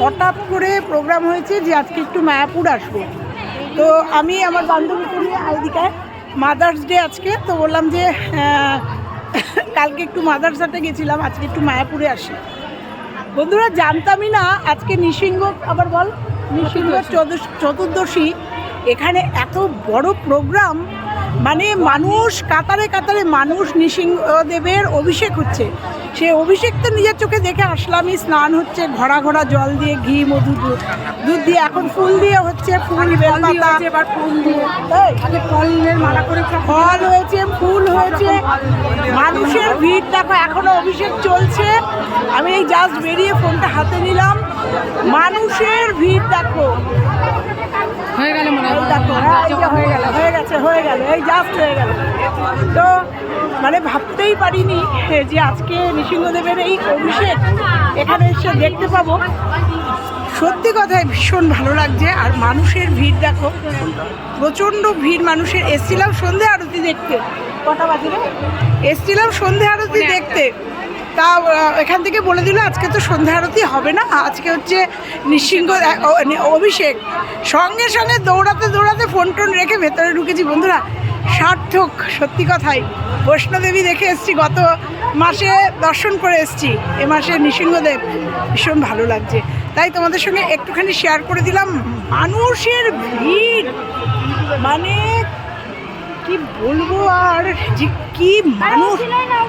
হঠাৎ করে প্রোগ্রাম হয়েছে যে আজকে একটু মায়াপুর আসব। তো আমি আমার বান্ধবী নিয়ে আইদিকায় মাদার্স ডে আজকে তো বললাম যে কালকে একটু মাদার্স ডেতে গেছিলাম আজকে একটু মায়াপুরে আসি। বন্ধুরা জানতামই না আজকে নিসিংহ আবার বল? নিসিংহ চতুর্দশী। এখানে এত বড় প্রোগ্রাম মানে মানুষ কাতারে কাতারে মানুষ নৃসিংহদেবের অভিষেক হচ্ছে। সে অভিষেক তো নিজের চোখে দেখে আসলামই স্নান হচ্ছে ঘোড়া ঘোড়া জল দিয়ে ঘি মধু দুধ দুধ দিয়ে এখন ফুল দিয়ে হচ্ছে ফুল বেলপাতা। এবার ফুল দিয়ে। ফলের মালা করে ফল হয়েছে ফুল হয়েছে। মানুষের ভিড় দেখো এখনও অভিষেক চলছে। আমি এই জাস্ট বেরিয়ে ফোনটা হাতে নিলাম। মানুষের ভিড় দেখো। হয়ে গেল হয়। দেখো হ্যাঁ, হয়ে গেল। হয়ে গেছে হয়ে গেল। এই জাস্ট হয়ে গেল। তো মানে ভাবতেই পারিনি যে আজকে নৃসিংহদেবের এই অভিষেক এখানে এসে দেখতে পাবো। সত্যি কথায় ভীষণ ভালো লাগছে। আর মানুষের ভিড় দেখো প্রচণ্ড ভিড় মানুষের। এসছিলাম সন্ধে আরতি দেখতে। কটা বাজে এসছিলাম সন্ধে আরতি দেখতে। তা এখান থেকে বলে দিল আজকে তো সন্ধ্যা আরতি হবে না। আজকে হচ্ছে নৃসিংহ অভিষেক। সঙ্গে সঙ্গে দৌড়াতে দৌড়াতে ফোন টোন রেখে ভেতরে ঢুকেছি। বন্ধুরা সার্থক, সত্যি কথাই। বৈষ্ণোদেবী দেখে এসছি, গত মাসে দর্শন করে এসছি। এ মাসে নৃসিংহদেব ভীষণ ভালো লাগছে। তাই তোমাদের সঙ্গে একটুখানি শেয়ার করে দিলাম, মানুষের ভিড়। মানে কি বলব আর যে কি মানুষ।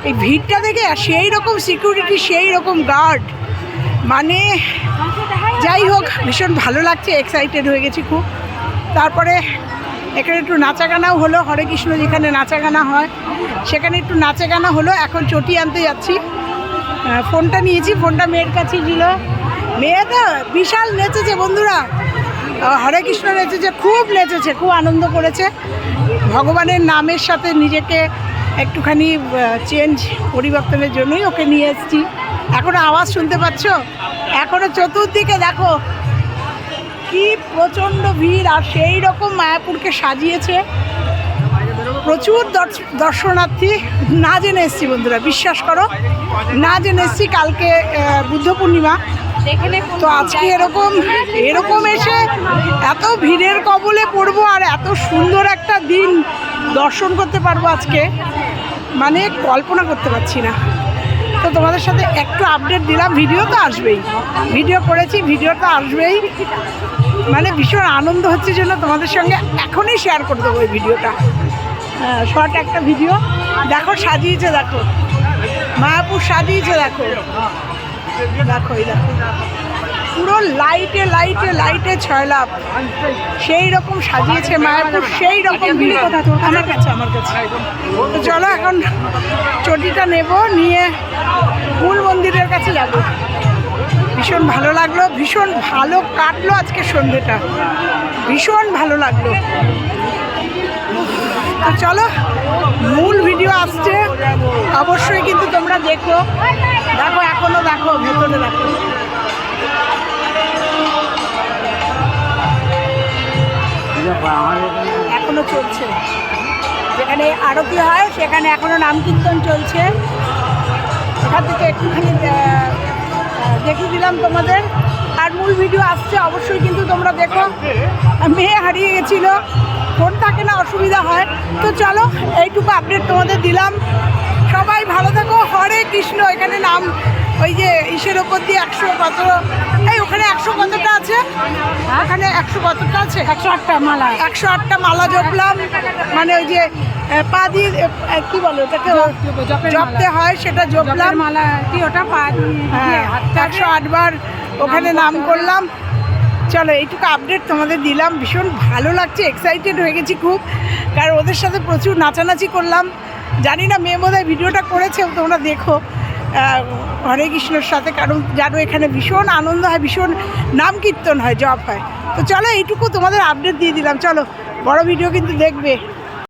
এই ভিড়টা দেখে সেই রকম সিকিউরিটি সেই রকম গার্ড মানে যাই হোক, ভীষণ ভালো লাগছে এক্সাইটেড হয়ে গেছি খুব। তারপরে এখানে একটু নাচা গানাও হলো, হরে কৃষ্ণ যেখানে নাচা গানা হয়। সেখানে একটু নাচা গানা হলো, এখন চটি আনতে যাচ্ছি। ফোনটা নিয়েছি, ফোনটা মেয়ের কাছে ছিল মেয়ে তো বিশাল নেচেছে বন্ধুরা। হরে কৃষ্ণ নেচেছে, খুব নেচেছে, খুব আনন্দ করেছে। ভগবানের নামের সাথে নিজেকে একটুখানি চেঞ্জ পরিবর্তনের জন্যই ওকে নিয়ে এসেছি। এখনও আওয়াজ শুনতে পাচ্ছ? এখনও চতুর্দিকে দেখো কি প্রচণ্ড ভিড় আর সেই রকম মায়াপুরকে সাজিয়েছে। প্রচুর দর্শ- দর্শনার্থী না জেনে এসছি বন্ধুরা বিশ্বাস করো না জেনে এসছি কালকে বুদ্ধ পূর্ণিমা। তো আজকে এরকম এরকম এসে এত ভিড়ের কবলে পড়ব আর এত সুন্দর একটা দিন দর্শন করতে পারব আজকে মানে কল্পনা করতে পারছি না। তো তোমাদের সাথে একটু আপডেট দিলাম ভিডিও তো আসবেই। ভিডিও করেছি ভিডিও তো আসবেই। মানে ভীষণ আনন্দ হচ্ছে জন্য তোমাদের সঙ্গে এখনই শেয়ার করে দেবো এই ভিডিওটা। হ্যাঁ শর্ট একটা ভিডিও দেখো সাজিয়েছে দেখো। মায়াপুর সাজিয়েছে দেখো। দেখো এই দেখো। পুরো লাইটে লাইটে লাইটে ছয় ছয়লাভ সেই রকম সাজিয়েছে মায়াপুর সেই রকম ভিড় কোথা তো আমার কাছে আমার কাছে। তো চলো এখন চটিটা নেব নিয়ে মূল মন্দিরের কাছে যাব। ভীষণ ভালো লাগল, ভীষণ ভালো কাটলো আজকে সন্ধ্যেটা ভীষণ ভালো লাগল। তো চলো, মূল ভিডিও আসছে, অবশ্যই কিন্তু তোমরা দেখো। দেখো, এখনও দেখো, ভেতরে দেখো। এখনও চলছে। যেখানে আরতি হয়, সেখানে এখনও নাম কীর্তন চলছে। এখান থেকে একটুখানি দেখিয়ে দিলাম তোমাদের। আর মূল ভিডিও আসছে অবশ্যই কিন্তু তোমরা দেখো। মেয়ে হারিয়ে গেছিল ফোন থাকে না অসুবিধা হয়। তো চলো এইটুকু আপডেট তোমাদের দিলাম। সবাই ভালো থাকো। হরে কৃষ্ণ এখানে নাম ওই যে ইসের ওপর দিয়ে একশো কত এই ওখানে একশো কতটা আছে? ওখানে একশো কতটা আছে? একশো আটটা মালা। একশো আটটা মালা জপলাম। মানে ওই যে পা দিয়ে কি বলো ওটাকে? জপতে হয় সেটা জপলাম। মালা কি ওটা পা হ্যাঁ একশো আটবার ওখানে নাম করলাম। চলো এইটুকু আপডেট তোমাদের দিলাম। ভীষণ ভালো লাগছে এক্সাইটেড হয়ে গেছি খুব। কারণ ওদের সাথে প্রচুর নাচানাচি করলাম। জানি না মেয়ে বোধহয় ভিডিওটা করেছে তোমরা দেখো। হরে কৃষ্ণর সাথে কারণ জানো এখানে ভীষণ আনন্দ হয় ভীষণ নাম কীর্তন হয় জপ হয়। তো চলো এইটুকু তোমাদের আপডেট দিয়ে দিলাম। চলো বড় ভিডিও কিন্তু দেখবে।